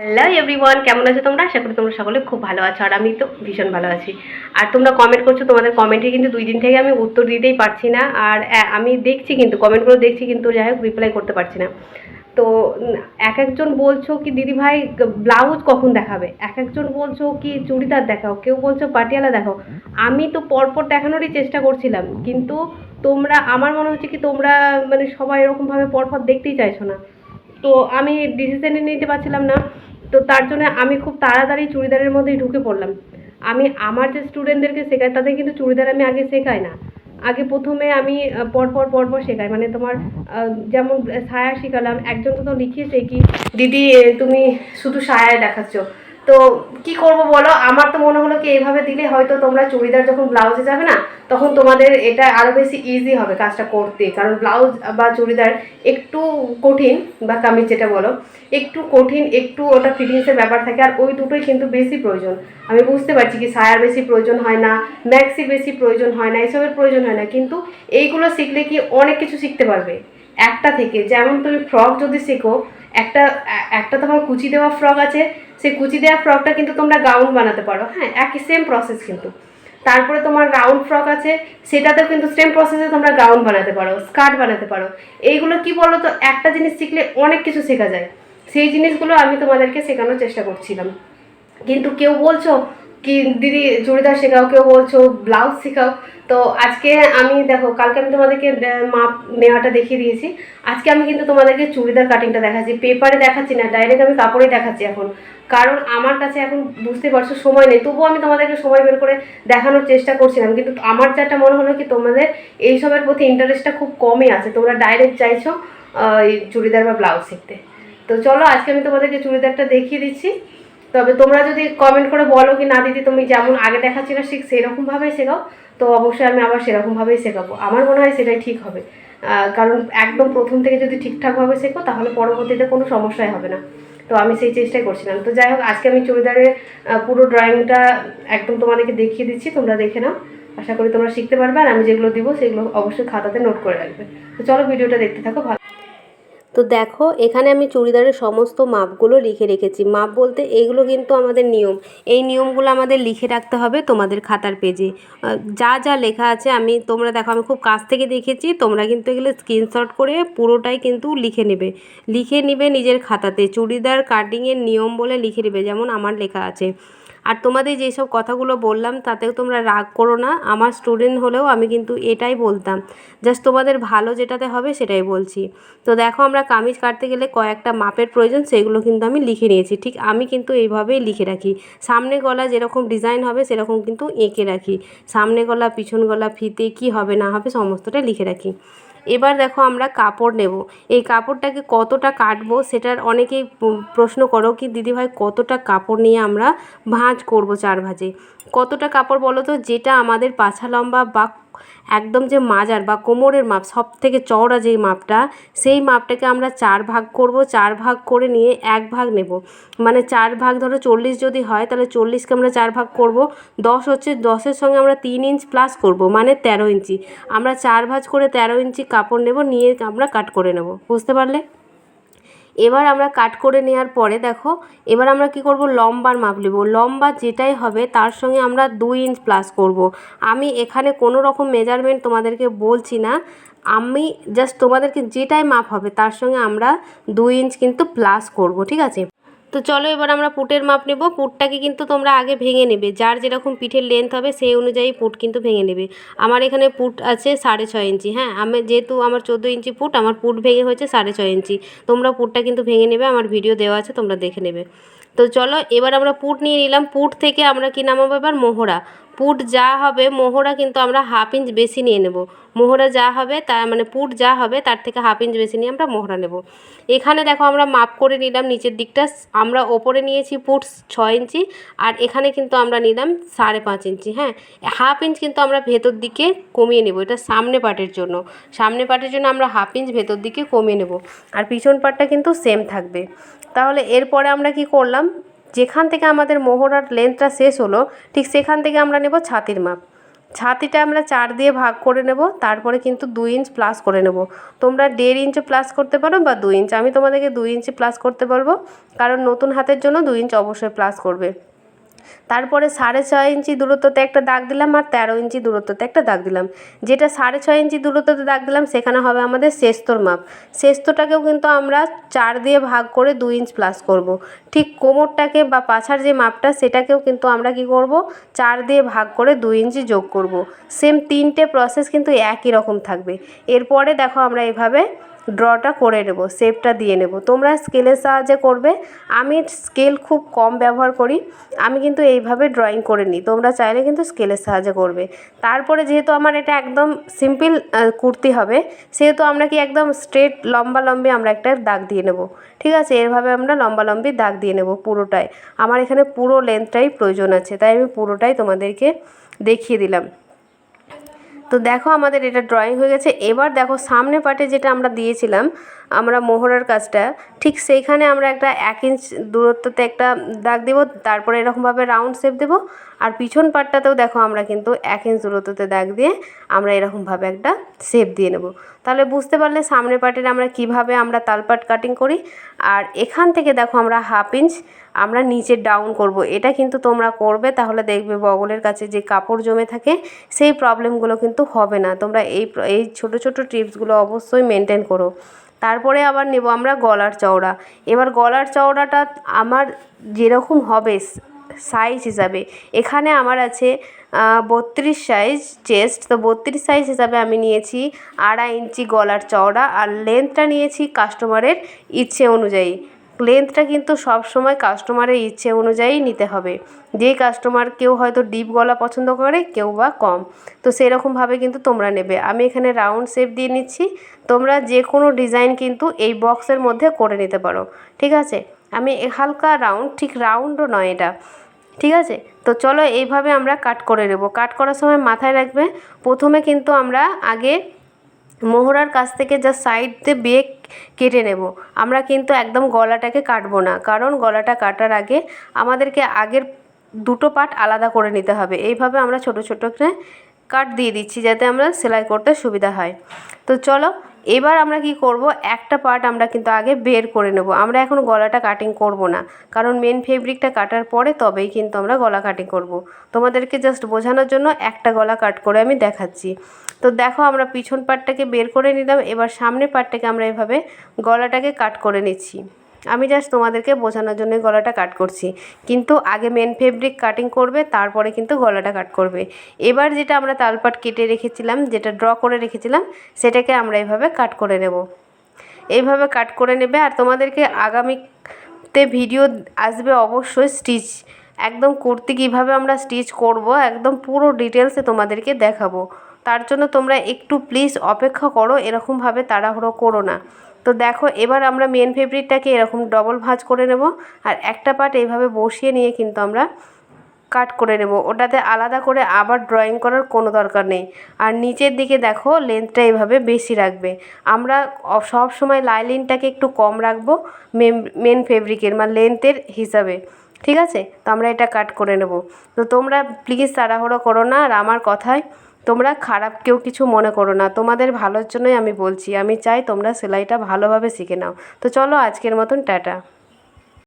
Hello everyone কেমন আছো তোমরা? আশা করি তোমরা সকলে খুব ভালো আছো আর আমি তো ভীষণ ভালো আছি। আর তোমরা কমেন্ট করছ, তোমাদের কমেন্টে কিন্তু দুই দিন থেকে আমি উত্তর দিতেই পারছি না আর আমি দেখছি কিন্তু কমেন্টগুলো দেখছি কিন্তু, যাই হোক রিপ্লাই করতে পারছি না। তো এক একজন বলছো কি দিদি ভাই ব্লাউজ কখন দেখাবে? এক একজন বলছো কি, চুড়িদার দেখাও, কেউ বলছো পাটিয়ালা দেখাও। আমি তো পরপর দেখানোরই চেষ্টা করছিলাম, কিন্তু তোমরা, আমার মনে হচ্ছে কি, তোমরা মানে সবাই এরকমভাবে পরপর দেখতেই চাইছো না। তো আমি ডিসিশনে নিতে পারছিলাম না। তো তার জন্য আমি খুব তাড়াতাড়ি চুড়িদারের মধ্যেই ঢুকে পড়লাম। আমি আমার যে স্টুডেন্টদেরকে শেখাই, তাদের কিন্তু চুড়িদার আমি আগে শেখাই না। আগে প্রথমে আমি পরপর পরপর শেখাই। মানে তোমার যেমন সায়া শেখালাম একজন তো লিখিয়েছে কি, দিদি তুমি শুধু সায়ায় দেখাচ্ছ। তো কি করব বলো? আমার তো মনে হলো কি এইভাবে দিলে হয়তো তোমরা চুড়িদার যখন ব্লাউজে যাবে না, তখন তোমাদের এটা আরও বেশি ইজি হবে কাজটা করতে। কারণ ব্লাউজ বা চুড়িদার একটু কঠিন বা কামিজ যেটা বলো, একটু কঠিন, একটু ওটা ফিটিংসের ব্যাপার থাকে আর ওই দুটোই কিন্তু বেশি প্রয়োজন। আমি বুঝতে পারছি কি সায়ার বেশি প্রয়োজন হয় না ম্যাক্সি বেশি প্রয়োজন হয় না, এসবের প্রয়োজন হয় না, কিন্তু এইগুলো শিখলে কি অনেক কিছু শিখতে পারবে। একটা থেকে, যেমন তুমি ফ্রক যদি শেখো একটা একটা তোমার কুচি দেওয়া ফ্রক আছে, সেই কুচি দেওয়া ফ্রকটা কিন্তু তোমরা গাউন বানাতে পারো। হ্যাঁ একই সেম প্রসেস কিন্তু। তারপরে তোমার রাউন্ড ফ্রক আছে, সেটাতেও কিন্তু সেম প্রসেসে তোমরা গাউন বানাতে পারো স্কার্ট বানাতে পারো। এইগুলো কি বলো তো একটা জিনিস শিখলে অনেক কিছু শেখা যায়। সেই জিনিসগুলো আমি তোমাদেরকে শেখানোর চেষ্টা করছিলাম। কিন্তু কেউ বলছো কি দিদি চুড়িদার শেখাও, কেউ বলছো ব্লাউজ শেখাও। তো আজকে আমি দেখো, কালকে আমি তোমাদেরকে মাপ, নেওয়াটা দেখিয়ে দিয়েছি। আজকে আমি কিন্তু তোমাদেরকে চুড়িদার কাটিংটা দেখাচ্ছি। পেপারে দেখাচ্ছি না ডাইরেক্ট আমি কাপড়ে দেখাচ্ছি এখন। কারণ আমার কাছে এখন বুঝতে পারছ, সময় নেই। তবুও আমি তোমাদেরকে সময় বের করে দেখানোর চেষ্টা করছিলাম। কিন্তু আমার যেটা মনে হলো কি, তোমাদের এইসবের প্রতি ইন্টারেস্টটা খুব কমই আছে। তোমরা ডাইরেক্ট চাইছো চুড়িদার বা ব্লাউজ শিখতে। তো চলো, আজকে আমি তোমাদেরকে চুড়িদারটা দেখিয়ে দিচ্ছি। তবে তোমরা যদি কমেন্ট করে বলো কি, না দিদি তুমি যেমন আগে দেখাচ্ছিলে ঠিক সেরকমভাবেই শেখাও। তো অবশ্যই আমি আবার সেরকমভাবেই শেখাবো। আমার মনে হয় সেটাই ঠিক হবে। কারণ একদম প্রথম থেকে যদি ঠিকঠাকভাবে শেখো, তাহলে পরবর্তীতে কোনো সমস্যাই হবে না। তো আমি সেই চেষ্টাই করছিলাম। তো যাই হোক, আজকে আমি চুড়িদারের পুরো ড্রয়িংটা একদম তোমাদেরকে দেখিয়ে দিচ্ছি, তোমরা দেখে নাও। আশা করি তোমরা শিখতে পারবে। আর আমি যেগুলো দিব, সেগুলো অবশ্যই খাতাতে নোট করে রাখবে। তো চলো, ভিডিওটা দেখতে থাকো, ভালো তো দেখো, এখানে আমি চুড়িদারের সমস্ত মাপগুলো লিখে রেখেছি। মাপ বলতে এইগুলো কিন্তু আমাদের নিয়ম। এই নিয়মগুলো আমাদের লিখে রাখতে হবে তোমাদের খাতার পেজে। যা যা লেখা আছে আমি, তোমরা দেখো, আমি খুব কাছ থেকে দেখেছি, তোমরা কিন্তু এগুলো স্ক্রিনশট করে পুরোটাই কিন্তু লিখে নেবে। লিখে নেবে নিজের খাতাতে। চুড়িদার কাটিংয়ের নিয়ম বলে লিখে নেবে, যেমন আমার লেখা আছে। আর তোমাদের যেসব কথাগুলো বললাম, তাতেও তোমরা রাগ করো না। আমার স্টুডেন্ট হলেও আমি কিন্তু এটাই বলতাম। জাস্ট তোমাদের ভালো যেটাতে হবে সেটাই বলছি। তো দেখো, আমরা কামিজ কাটতে গেলে কয়েকটা মাপের প্রয়োজন, সেগুলো কিন্তু আমি লিখে নিয়েছি। ঠিক আমি কিন্তু এইভাবেই লিখে রাখি। সামনে গলা যেরকম ডিজাইন হবে, সেরকম কিন্তু এঁকে রাখি। সামনে গলা, পিছন গলা, ফিতে কি হবে না হবে সমস্তটা লিখে রাখি। এবার দেখো আমরা কাপড় নেব। এই কাপড়টাকে কতটা কাটবো সেটার অনেকেই প্রশ্ন করো কি, দিদিভাই, কতটা কাপড় নিয়ে আমরা ভাঁজ করব চার ভাঁজে? কতটা কাপড় বলো তো, যেটা আমাদের পাছা লম্বা বা একদম যে মাজার বা কোমরের মাপ সব থেকে চওড়া যেই মাপটা, সেই মাপটাকে আমরা চার ভাগ করব, চার ভাগ করে নিয়ে এক ভাগ নেব। মানে চার ভাগ ধরো চল্লিশ যদি হয়, তাহলে চল্লিশকে আমরা চার ভাগ করব। দশ হচ্ছে, দশের সঙ্গে আমরা তিন ইঞ্চ প্লাস করব মানে তেরো ইঞ্চি। আমরা চার ভাঁজ করে তেরো ইঞ্চি কাপড় নেব, নিয়ে আমরা কাট করে নেব। বুঝতে পারলে? এবার আমরা কাট করে নেওয়ার পরে দেখো, এবার আমরা কি করব? লম্বার মাপ নেব। লম্বা যেটাই হবে, তার সঙ্গে আমরা দুই ইঞ্চ প্লাস করব। আমি এখানে কোনো রকম মেজারমেন্ট তোমাদেরকে বলছি না। আমি জাস্ট তোমাদেরকে যেটাই মাপ হবে, তার সঙ্গে আমরা দুই ইঞ্চ কিন্তু প্লাস করব, ঠিক আছে? তো চলো এবার আমরা পুটের মাপ নেব। পুটটাকে কিন্তু তোমরা আগে ভেঙে নেবে। যার যেরকম পিঠের লেন্থ হবে, সেই অনুযায়ী পুট কিন্তু ভেঙে নেবে। আমার এখানে পুট আছে সাড়ে ছয় ইঞ্চি। হ্যাঁ আমি যেহেতু আমার চোদ্দ ইঞ্চি পুট, আমার পুট ভেঙে হয়েছে সাড়ে ছয় ইঞ্চি। তোমরা পুটটা কিন্তু ভেঙে নেবে। আমার ভিডিও দেওয়া আছে, তোমরা দেখে নেবে। তো চলো, এবার আমরা পুট নিয়ে নিলাম। পুট থেকে আমরা কি নামাবো এবার? মোহরা। পুট যা হবে, মোহরা কিন্তু আমরা হাফ ইঞ্চ বেশি নিয়ে নেব। মোহরা যা হবে, তা মানে পুট যা হবে, তার থেকে হাফ ইঞ্চ বেশি নিয়ে আমরা মোহরা নেব। এখানে দেখো আমরা মাপ করে নিলাম নিচের দিকটা। আমরা ওপরে নিয়েছি পুট ছয় ইঞ্চি, আর এখানে কিন্তু আমরা নিলাম সাড়ে পাঁচ ইঞ্চি হ্যাঁ? হাফ ইঞ্চ কিন্তু আমরা ভেতর দিকে কমিয়ে নেব, এটা সামনে পাটের জন্য। সামনে পাটের জন্য আমরা হাফ ইঞ্চ ভেতর দিকে কমিয়ে নেব। আর পিছন পাটটা কিন্তু সেম থাকবে। তাহলে এরপরে আমরা কি করলাম? যেখান থেকে আমাদের মোহরার লেন্থটা শেষ হলো, ঠিক সেখান থেকে আমরা নেব ছাতির মাপ। ছাতিটা আমরা চার দিয়ে ভাগ করে নেব, তারপরে কিন্তু দুই ইঞ্চ প্লাস করে নেব। তোমরা দেড় ইঞ্চ প্লাস করতে পারো বা দুই ইঞ্চ আমি তোমাদেরকে দুই ইঞ্চি প্লাস করতে বলব, কারণ নতুন হাতের জন্য দুই ইঞ্চ অবশ্যই প্লাস করবে। তারপরে সাড়ে ছয় ইঞ্চি দূরত্বতে একটা দাগ দিলাম আর তেরো ইঞ্চি দূরত্বতে একটা দাগ দিলাম যেটা সাড়ে ছয় ইঞ্চি দূরত্বতে দাগ দিলাম, সেখানে হবে আমাদের শেস্তর মাপ শেস্তটাকেও কিন্তু আমরা চার দিয়ে ভাগ করে দুই ইঞ্চ প্লাস করব। ঠিক কোমরটাকে বা পাছার যে মাপটা, সেটাকেও কিন্তু আমরা কি করব চার দিয়ে ভাগ করে দুই ইঞ্চি যোগ করব। সেম তিনটে প্রসেস কিন্তু একই রকম থাকবে এরপরে দেখো আমরা এভাবে ড্রটা করে নেব, শেপটা দিয়ে নেব। তোমরা স্কেলের সাহায্যে করবে। আমি স্কেল খুব কম ব্যবহার করি। আমি কিন্তু এইভাবে ড্রয়িং করে নিই। তোমরা চাইলে কিন্তু স্কেলের সাহায্যে করবে। তারপরে যেহেতু আমার এটা একদম সিম্পল কুর্তি হবে, সেহেতু আমরা কি একদম স্ট্রেট লম্বা লম্বি আমরা একটা দাগ দিয়ে নেব। ঠিক আছে? এভাবে আমরা লম্বা লম্বি দাগ দিয়ে নেব পুরোটাই। আমার এখানে পুরো লেন্থটাই প্রয়োজন আছে, তাই আমি পুরোটাই তোমাদেরকে দেখিয়ে দিলাম। তো দেখো আমাদের এটা ড্রয়িং হয়ে গেছে। এবার দেখো সামনে পাটে যেটা আমরা দিয়েছিলাম, আমরা মোহরার কাজটা, ঠিক সেইখানে আমরা একটা এক ইঞ্চ দূরত্বতে একটা দাগ দেবো, তারপরে এরকমভাবে রাউন্ড শেপ দেবো, আর পিছন পাটটাতেও দেখো আমরা কিন্তু এক ইঞ্চ দূরত্বতে দাগ দিয়ে আমরা এরকমভাবে একটা শেপ দিয়ে নেব। তাহলে বুঝতে পারলে সামনে পাটের আমরা কীভাবে আমরা তালপাট কাটিং করি, আর এখান থেকে দেখো আমরা হাফ ইঞ্চ আমরা নিচে ডাউন করব। এটা কিন্তু তোমরা করবে, তাহলে দেখবে বগলের কাছে যে কাপড় জমে থাকে, সেই প্রবলেমগুলো কিন্তু হবে না। তোমরা এই এই ছোটো ছোটো টিপসগুলো অবশ্যই মেনটেন করো। তারপরে আবার নেব আমরা গলার চওড়া। এবার গলার চওড়াটা আমার যেরকম হবে সাইজ হিসাবে। এখানে আমার আছে বত্রিশ সাইজ চেস্ট তো বত্রিশ সাইজ হিসাবে আমি নিয়েছি আড়াই ইঞ্চি গলার চওড়া, আর লেন্থটা নিয়েছি কাস্টমারের ইচ্ছে অনুযায়ী। লেন্থটা কিন্তু সব সময় কাস্টমারের ইচ্ছে অনুযায়ী নিতে হবে। যেই কাস্টমার কেউ হয়তো ডিপ গলা পছন্দ করে, কেউ বা কম। তো সেরকমভাবে কিন্তু তোমরা নেবে। আমি এখানে রাউন্ড শেপ দিয়ে নিচ্ছি। তোমরা যে কোনো ডিজাইন কিন্তু এই বক্সের মধ্যে করে নিতে পারো। ঠিক আছে? আমি হালকা রাউন্ড ঠিক রাউন্ডও নয় এটা। ঠিক আছে? তো চলো এইভাবে আমরা কাট করে নেব। কাট করার সময় মাথায় রাখবে। প্রথমে কিন্তু আমরা আগে মোহরার কাছ থেকে যা দিয়ে বেগ কেটে নেব। আমরা কিন্তু একদম গলাটাকে কাটবো না, কারণ গলাটা কাটার আগে আমাদেরকে আগের দুটো পার্ট আলাদা করে নিতে হবে। এইভাবে আমরা ছোটো ছোটো করে কাট দিয়ে দিচ্ছি যাতে আমরা সেলাই করতে সুবিধা হয়। তো চলো, এবার আমরা কি করব? একটা পার্ট আমরা কিন্তু আগে বের করে নেব। আমরা এখন গলাটা কাটিং করব না, কারণ মেন ফেব্রিকটা কাটার পরে তবেই কিন্তু আমরা গলা কাটিং করব। তোমাদেরকে জাস্ট বোঝানোর জন্য একটা গলা কাট করে আমি দেখাচ্ছি। তো দেখো আমরা পিছন পাটটাকে বের করে নিলাম, এবার সামনের পাটটাকে আমরা এভাবে গলাটাকে কাট করে নিচ্ছি। আমি জাস্ট তোমাদেরকে বোঝানোর জন্য গলাটা কাট করছি, কিন্তু আগে মেন ফেব্রিক কাটিং করবে, তারপরে কিন্তু গলাটা কাট করবে। এবার যেটা আমরা তালপাট কেটে রেখেছিলাম, যেটা ড্র করে রেখেছিলাম, সেটাকে আমরা এভাবে কাট করে নেব। এইভাবে কাট করে নেবে, আর তোমাদেরকে আগামীতে ভিডিও আসবে অবশ্যই স্টিচ একদম কুর্তি কীভাবে আমরা স্টিচ করব, একদম পুরো ডিটেলসে তোমাদেরকে দেখাবো। তার জন্য তোমরা একটু প্লিজ অপেক্ষা করো, এরকমভাবে তাড়াহুড়ো করো না। তো দেখো, এবার আমরা মেন ফেব্রিকটাকে এরকম ডবল ভাঁজ করে নেব, আর একটা পার্ট এইভাবে বসিয়ে নিয়ে কিন্তু আমরা কাট করে নেব। ওটাতে আলাদা করে আবার ড্রয়িং করার কোনো দরকার নেই। আর নিচের দিকে দেখো লেন্থটা এইভাবে বেশি রাখবে। আমরা সব সময় লাইলিনটাকে একটু কম রাখব মেন ফেব্রিকের মানে লেন্থের হিসাবে। ঠিক আছে? তো আমরা এটা কাট করে নেব। তো তোমরা প্লিজ তাড়াহুড়ো করো না, আর আমার কথায় তোমরা খারাপ কেউ কিছু মনে করো না। তোমাদের ভালোর জন্যই আমি বলছি। আমি চাই তোমরা সেলাইটা ভালোভাবে শিখে নাও। তো চলো আজকের মতন, টাটা।